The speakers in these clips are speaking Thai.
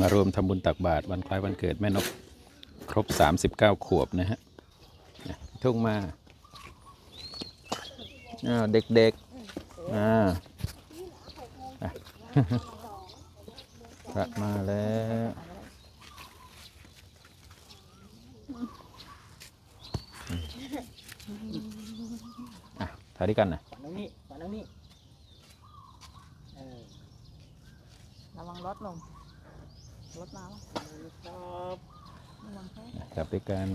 มารวมทำบุญตักบาตรวันคล้ายวันเกิดแม่นกครบ 39 ขวบนะฮะทุ่งมาอาเด็กๆอ่าพระมาแล้วอะถ่ายด้วยกันนะฝันตรงนี้ฝันตรงนี้ระวังรถลง รถมาแล้วครับระวังแค่จับด้วยกัน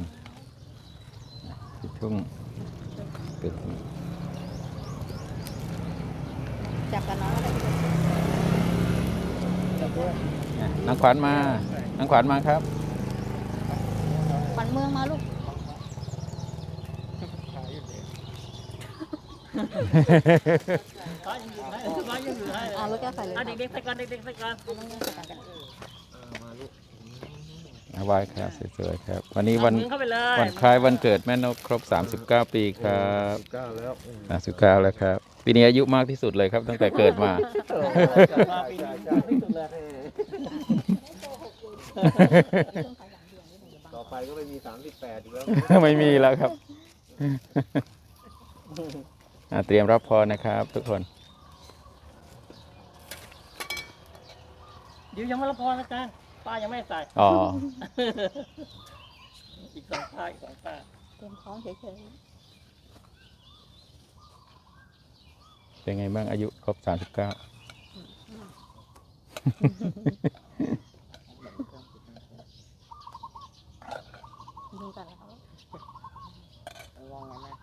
ที่ทุ่งเกิดจับกันน้อยอะไรจับด้วยอะนางขวัญมาน้างขวัญมาครับขวัญเมืองมาลูกฟ้ายังอยู่ให้ฟ้ายังอยู่ให้อ่าลูกแก้วใส่เลยอะเด็กๆใส่ก่อนเด็กๆใส่ก่อน ๆต้องใส่กันกันเอาไว้ครับสวยๆครับ วันนี้วันเอามือเข้าไปเลยวันคล้ายวันเกิดแม่นกครบ 39 ปีครับเก้าแล้ว39แล้วครับ ปีนี้อายุมากที่สุดเลยครับ ตั้งแต่เกิดมา มาปีนี้ที่สุดเลยต่อไปก็ไม่มีสามสิบแปดอีกแล้วไม่มีแล้วครับอะเตรียมรับพรนะครับ ทุกคน เดี๋ยวยังไม่ละพอนะจ๊ะ ป้ายังไม่ใส่ อ๋อ อีกสองป้าอีกสองป้าเตรียมท้องเฉยเป็นไงบ้างอายุครบ39ๆดูกันแล้วครับระวังนะ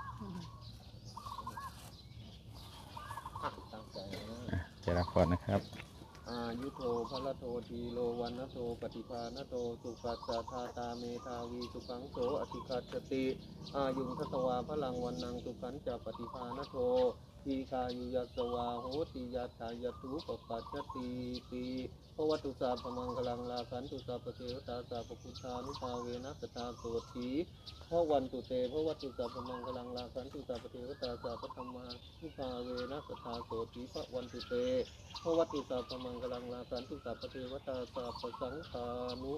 ตั้งใจนะจะรับพรนะครับอา ยุโทพระโททีโลวันนโทปฏิภาณโทสุปัสสะธาตาเมธาวีสุขังโสอธิคัตติ อายุงทัตวาพลังวันนางสุขันจะปฏิภาณโท ทีคายุยสวาโหติยัตายตุปปัจจติติพระวัตุสาพมังคลังลาคันตุสาปเทวตาสาปพุทธานุภาเวนัสตาโสตีพระวันตุเตพระวัตุสาพมังคลังลาคันตุสาปเทวตาสาปธรรมานุภาเวนัสตาโสตีพระวันตุเตพระวัตุสาพมังกลังลาสันตุสัพเทวตาสาปสังฆานุ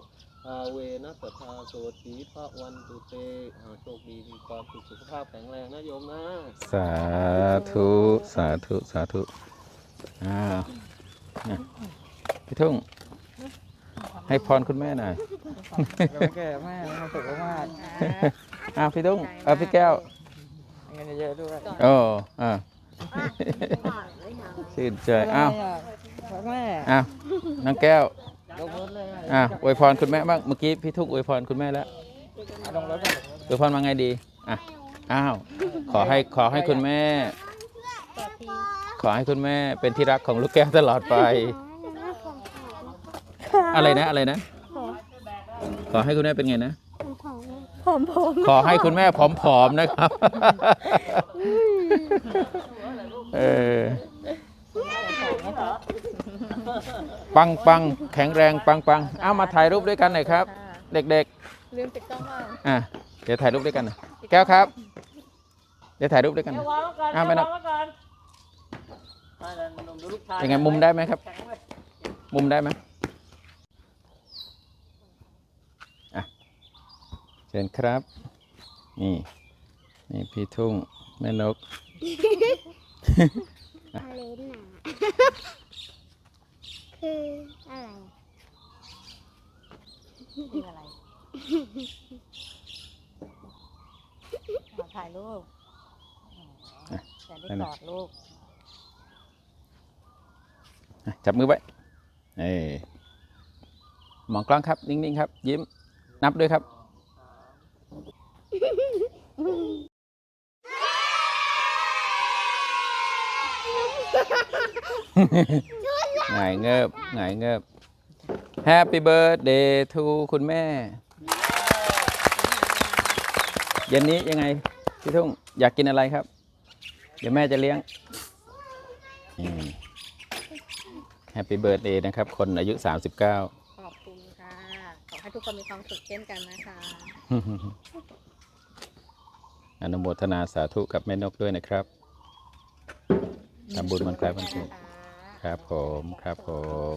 อาเวนัสทาโสตีพระวันตุเตอ่าโชคดีมีความสุขสุขภาพแข็งแรงนะโยมนะสาธุสาธุ สาธุ อ้าวนะพี่ทุ่ง ให้พรคุณแม่หน่อยแก่แม่มาสุขมากอ้าวพี่ทุ่งเออพี่แก้วเงินเยอะด้วยโอ้อ่าชื่นใจ อ้าวแม่อ้าวน้องแก้วลงรถเลยอะอวยพรคุณแม่บ้างเมื่อกี้พี่ทุ่งอวยพรคุณแม่แล้วลงรถเลยอวยพรมาไงดีอะอ้าวขอให้ขอให้คุณแม่ ขอให้คุณแม่เป็นที่รักของลูกแก้วตลอดไป อะไรนะอะไรนะ ขอให้คุณแม่เป็นไงนะผมผมขอให้คุณแม่ผอมๆนะครับ เออ ปังปังแข็งแรงปังปังเอามาถ่ายรูปด้วยกันหน่อยครับ เด็กลืมติดกล้องบ้างๆอะเดี๋ยวถ่ายรูปด้วยกันหน่อยแก้วครับ เดี๋ยวถ่ายรูปด้วยกันหน่อยวางไว้ก่อนอะไปนะวางไว้ก่อน มาเดี๋ยวหนุ่มดูลูกชายยังไงมุมได้ไหมครับ แข็งไว้มุมได้ไหมอะเชิญครับ นี่ นี่พี่ทุ่ง แม่นกอะไรหนา คืออะไรคืออะไรอ่าถ่ายรูปแต่ได้กอดลูกอะ จับมือไว้เอ้ยมองกล้องครับ นิ่งๆครับ ยิ้ม นับด้วยครับ หงายเงิบหงายเงิบ Happy birthday to คุณแม่ เย็นนี้ยังไง พี่ทุ่ง อยากกินอะไรครับ เดี๋ยวแม่จะเลี้ยงนี่ แฮปปี้เบิร์ดเดย์นะครับ คนอายุ 39 ขอบคุณค่ะ ขอให้ทุกคนมีความสุขเช่นกันนะคะ อนุโมทนาสาธุกับแม่นกด้วยนะครับ ทำบุญวันคล้ายวันเกิดนะคะครับผม ครับผม